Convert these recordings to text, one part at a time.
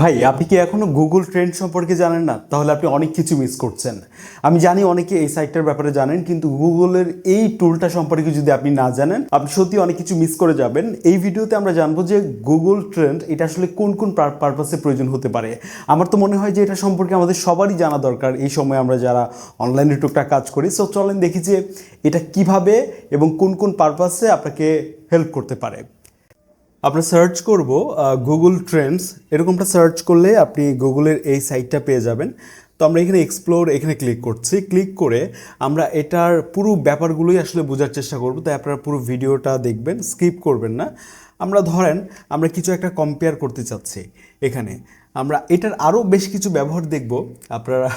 ভাই, আপনি কি এখনও গুগল ট্রেন্ড সম্পর্কে জানেন না? তাহলে আপনি অনেক কিছু মিস করছেন। আমি জানি অনেকে এই সাইটটার ব্যাপারে জানেন, কিন্তু গুগলের এই টুলটা সম্পর্কে যদি আপনি না জানেন, আপনি সত্যি অনেক কিছু মিস করে যাবেন। এই ভিডিওতে আমরা জানব যে গুগল ট্রেন্ড এটা আসলে কোন কোন পারপাসে প্রয়োজন হতে পারে। আমার তো মনে হয় যে এটা সম্পর্কে আমাদের সবারই জানা দরকার। এই সময় আমরা যারা অনলাইনে টুকটাক কাজ করি সো চলেন দেখি যে এটা কীভাবে এবং কোন কোন পারপাসে আপনাকে হেল্প করতে পারে। আমরা সার্চ করব গুগল ট্রেন্ডস এরকমটা সার্চ করলে আপনি গুগলের এই সাইটটা পেয়ে যাবেন। তো আমরা এখানে এক্সপ্লোর এখানে ক্লিক করছি। ক্লিক করে আমরা এটার পুরো ব্যাপারগুলোই আসলে বোঝার চেষ্টা করব। তাই আপনারা পুরো ভিডিওটা দেখবেন স্কিপ করবেন না। আমরা ধরেন আমরা কিছু একটা কম্পেয়ার করতে চাচ্ছি এখানে। আমরা এটার আরও বেশ কিছু ব্যবহার দেখব। আপনারা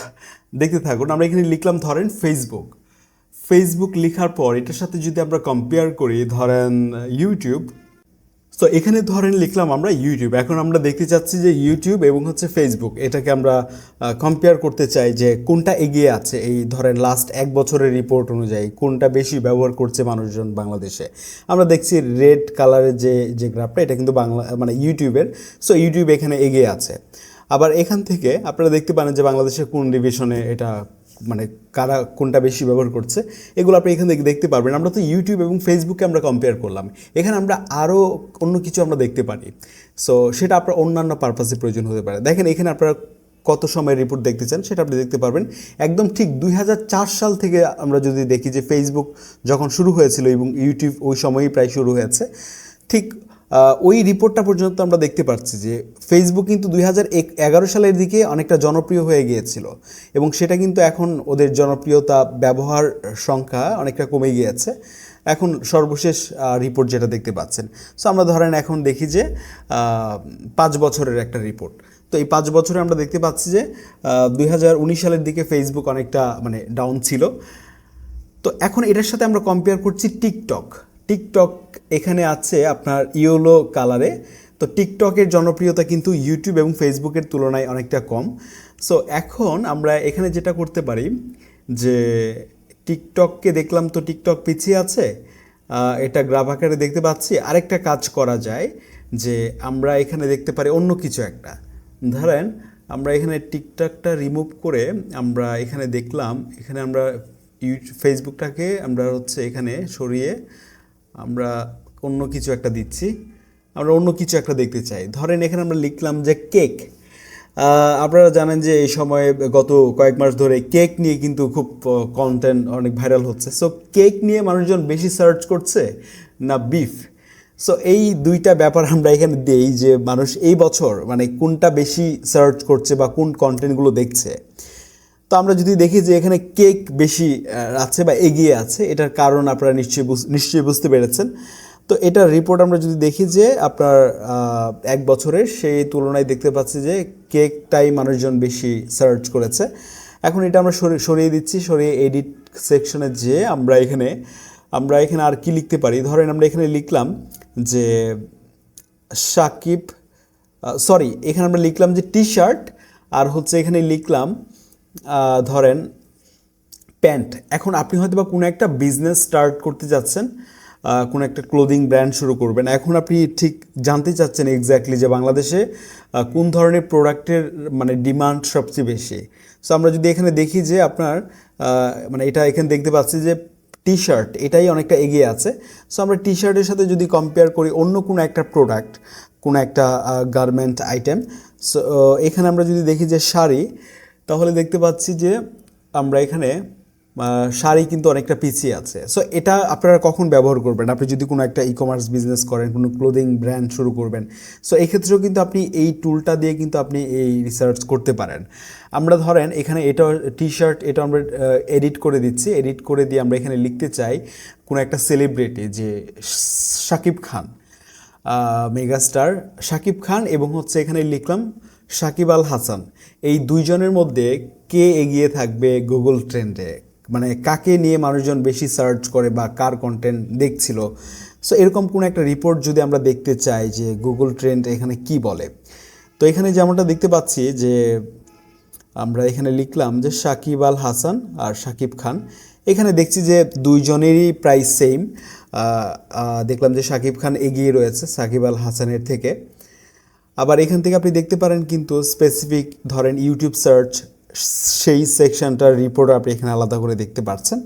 দেখতে থাকুন। আমরা এখানে লিখলাম ধরেন ফেসবুক ফেসবুক লেখার পর এটার সাথে যদি আমরা কম্পেয়ার করি, ধরেন ইউটিউব তো এখানে ধরেন লিখলাম আমরা ইউটিউব এখন আমরা দেখতে চাচ্ছি যে ইউটিউব এবং হচ্ছে ফেসবুক এটাকে আমরা কম্পেয়ার করতে চাই যে কোনটা এগিয়ে আছে। এই ধরেন লাস্ট এক বছরের রিপোর্ট অনুযায়ী কোনটা বেশি ব্যবহার করছে মানুষজন বাংলাদেশে। আমরা দেখছি রেড কালারের যে যে গ্রাফটা এটা কিন্তু বাংলা মানে ইউটিউবের সো ইউটিউব এখানে এগিয়ে আছে। আবার এখান থেকে আপনারা দেখতে পারেন যে বাংলাদেশের কোন ডিভিশনে এটা মানে কারা কোনটা বেশি ব্যবহার করছে, এগুলো আপনি এখান থেকে দেখতে পারবেন। আমরা তো ইউটিউব এবং ফেসবুকে আমরা কম্পেয়ার করলাম। এখানে আমরা আরও অন্য কিছু আমরা দেখতে পারি। সো সেটা আপনার অন্যান্য পারপাসে প্রয়োজন হতে পারে। দেখেন, এখানে আপনারা কত সময়ের রিপোর্ট দেখতে চান, সেটা আপনি দেখতে পারবেন। একদম ঠিক দুই হাজার চার সাল থেকে আমরা যদি দেখি যে ফেসবুক যখন শুরু হয়েছিল এবং ইউটিউব ওই সময়ই প্রায় শুরু হয়েছে, ঠিক ওই রিপোর্টটা পর্যন্ত আমরা দেখতে পাচ্ছি যে ফেসবুক কিন্তু দুই এগারো সালের দিকে অনেকটা জনপ্রিয় হয়ে গিয়েছিল এবং সেটা কিন্তু এখন ওদের জনপ্রিয়তা ব্যবহার সংখ্যা অনেকটা কমে গিয়েছে। এখন সর্বশেষ রিপোর্ট যেটা দেখতে পাচ্ছেন। সো আমরা ধরেন এখন দেখি যে পাঁচ বছরের একটা রিপোর্ট তো এই পাঁচ বছরে আমরা দেখতে পাচ্ছি যে দুই হাজার উনিশ সালের দিকে ফেসবুক অনেকটা মানে ডাউন ছিল। তো এখন এটার সাথে আমরা কম্পেয়ার করছি টিকটক টিকটক এখানে আছে আপনার ইয়েলো কালারে তো টিকটকের জনপ্রিয়তা কিন্তু ইউটিউব এবং ফেসবুকের তুলনায় অনেকটা কম। সো এখন আমরা এখানে যেটা করতে পারি যে টিকটককে দেখলাম তো টিকটক পিছিয়ে আছে। এটা গ্রাফ আকারে দেখতে পাচ্ছি। আরেকটা কাজ করা যায় যে আমরা এখানে দেখতে পারি অন্য কিছু একটা। ধরেন আমরা এখানে টিকটকটা রিমুভ করে আমরা এখানে দেখলাম, এখানে আমরা ইউটিউব ফেসবুকটাকে আমরা হচ্ছে এখানে সরিয়ে আমরা অন্য কিছু একটা দিচ্ছি, আমরা অন্য কিছু একটা দেখতে চাই। ধরেন এখানে আমরা লিখলাম যে কেক। আপনারা জানেন যে এই সময়ে গত কয়েক মাস ধরে কেক নিয়ে কিন্তু খুব কন্টেন্ট অনেক ভাইরাল হচ্ছে। সো কেক নিয়ে মানুষজন বেশি সার্চ করছে না বিফ সো এই দুইটা ব্যাপার আমরা এখানে দেই যে মানুষ এই বছর মানে কোনটা বেশি সার্চ করছে বা কোন কন্টেন্টগুলো দেখছে। তো আমরা যদি দেখি যে এখানে কেক বেশি আছে বা এগিয়ে আছে, এটার কারণ আপনারা নিশ্চয়ই নিশ্চয়ই বুঝতে পেরেছেন। তো এটার রিপোর্ট আমরা যদি দেখি যে আপনার এক বছরের সেই তুলনায় দেখতে পাচ্ছি যে কেকটাই মানুষজন বেশি সার্চ করেছে। এখন এটা আমরা সরি- সরিয়ে দিচ্ছি, সরিয়ে এডিট সেকশনে যেয়ে আমরা এখানে আমরা এখানে আর কি লিখতে পারি? ধরেন আমরা এখানে লিখলাম যে সাকিব সরি এখানে আমরা লিখলাম যে টি শার্ট আর হচ্ছে এখানে লিখলাম ধরেন প্যান্ট। এখন আপনি হয়তো বা কোনো একটা বিজনেস স্টার্ট করতে যাচ্ছেন কোনো একটা ক্লোদিং ব্র্যান্ড শুরু করবেন। এখন আপনি ঠিক জানতে চাচ্ছেন এক্স্যাক্টলি যে বাংলাদেশে কোন ধরনের প্রোডাক্টের মানে ডিমান্ড সবচেয়ে বেশি। সো আমরা যদি এখানে দেখি যে আপনার মানে এটা এখানে দেখতে পাচ্ছি যে টি শার্ট এটাই অনেকটা এগিয়ে আছে। সো আমরা টি শার্টের সাথে যদি কম্পেয়ার করি অন্য কোনো একটা প্রোডাক্ট কোনো একটা গার্মেন্ট আইটেম সো এখানে আমরা যদি দেখি যে শাড়ি তাহলে দেখতে পাচ্ছি যে আমরা এখানে শাড়ি কিন্তু অনেকটা পিছিয়ে আছে। সো এটা আপনারা কখন ব্যবহার করবেন? আপনি যদি কোনো একটা ই কমার্স বিজনেস করেন, কোনো ক্লোদিং ব্র্যান্ড শুরু করবেন সো এক্ষেত্রেও কিন্তু আপনি এই টুলটা দিয়ে কিন্তু আপনি এই রিসার্চ করতে পারেন। আমরা ধরেন এখানে এটা টি শার্ট এটা আমরা এডিট করে দিচ্ছি। এডিট করে দিয়ে আমরা এখানে লিখতে চাই কোনো একটা সেলিব্রিটি যে শাকিব খান মেগাস্টার শাকিব খান এবং হচ্ছে এখানে লিখলাম সাকিব আল হাসান, এই দুইজনের মধ্যে কে এগিয়ে থাকবে গুগল ট্রেন্ডে? মানে কাকে নিয়ে মানুষজন বেশি সার্চ করে বা কার কন্টেন্ট দেখছিল? সো এরকম কোনো একটা রিপোর্ট যদি আমরা দেখতে চাই যে গুগল ট্রেন্ড এখানে কি বলে? তো এখানে যেমনটা দেখতে পাচ্ছি যে আমরা এখানে লিখলাম যে সাকিব আল হাসান আর সাকিব খান, এখানে দেখছি যে দুইজনেরই প্রায় সেম দেখলাম যে সাকিব খান এগিয়ে রয়েছে সাকিব আল হাসানের থেকে। আবার এখান থেকে আপনি দেখতে পারেন কিন্তু স্পেসিফিক ধরেন ইউটিউব সার্চ সেই সেকশনটার রিপোর্ট আপনি এখানে আলাদা করে দেখতে পাচ্ছেন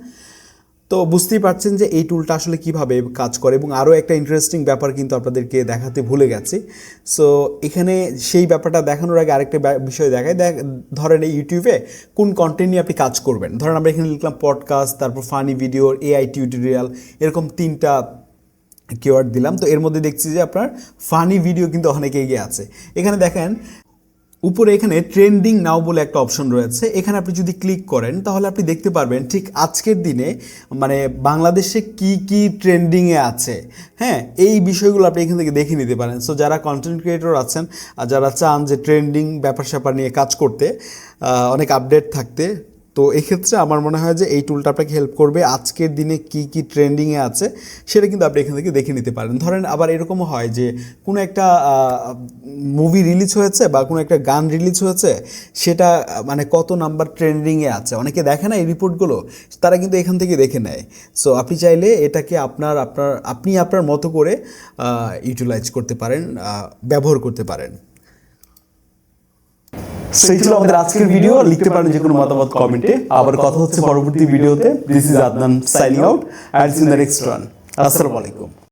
তো বুঝতেই পারছেন যে এই টুলটা আসলে কীভাবে কাজ করে এবং আরও একটা ইন্টারেস্টিং ব্যাপার কিন্তু আপনাদেরকে দেখাতে ভুলে গেছি। সো এখানে সেই ব্যাপারটা দেখানোর আগে আরেকটা বিষয় দেখায় দেখ, ধরেন এই ইউটিউবে কোন কন্টেন্ট নিয়ে আপনি কাজ করবেন। ধরেন আমরা এখানে লিখলাম পডকাস্ট তারপর ফানি ভিডিও এআই টিউটোরিয়াল এরকম তিনটা কিওয়ার্ড দিলাম। তো এর মধ্যে দেখছি যে আপনার ফানি ভিডিও কিন্তু অনেক এগিয়ে আছে। এখানে দেখেন, উপরে এখানে ট্রেন্ডিং নাও বলে একটা অপশন রয়েছে। এখানে আপনি যদি ক্লিক করেন, তাহলে আপনি দেখতে পারবেন ঠিক আজকের দিনে মানে বাংলাদেশে কি কি ট্রেন্ডিংয়ে আছে। হ্যাঁ এই বিষয়গুলো আপনি এখান থেকে দেখে নিতে পারেন। সো যারা কন্টেন্ট ক্রিয়েটর আছেন, আর যারা চান যে ট্রেন্ডিং ব্যাপার স্যাপার নিয়ে কাজ করতে অনেক আপডেট থাকতে তো এক্ষেত্রে আমার মনে হয় যে এই টুলটা আপনাকে হেল্প করবে। আজকের দিনে কি কি ট্রেন্ডিংয়ে আছে সেটা কিন্তু আপনি এখান থেকে দেখে নিতে পারেন। ধরেন আবার এরকমও হয় যে কোনো একটা মুভি রিলিজ হয়েছে বা কোনো একটা গান রিলিজ হয়েছে, সেটা মানে কত নাম্বার ট্রেন্ডিংয়ে আছে? অনেকে দেখে না এই রিপোর্টগুলো তারা কিন্তু এখান থেকে দেখে নেয়। সো আপনি চাইলে এটাকে আপনার আপনার, আপনি আপনার মতো করে ইউটিলাইজ করতে পারেন ব্যবহার করতে পারেন। সেই ছিল আমাদের আজকের ভিডিও লিখতে পারেন যে কোনো মতামত কমেন্টে আবার কথা হচ্ছে পরবর্তী ভিডিওতে this is Adnan signing out and in the next one আসসালামু আলাইকুম।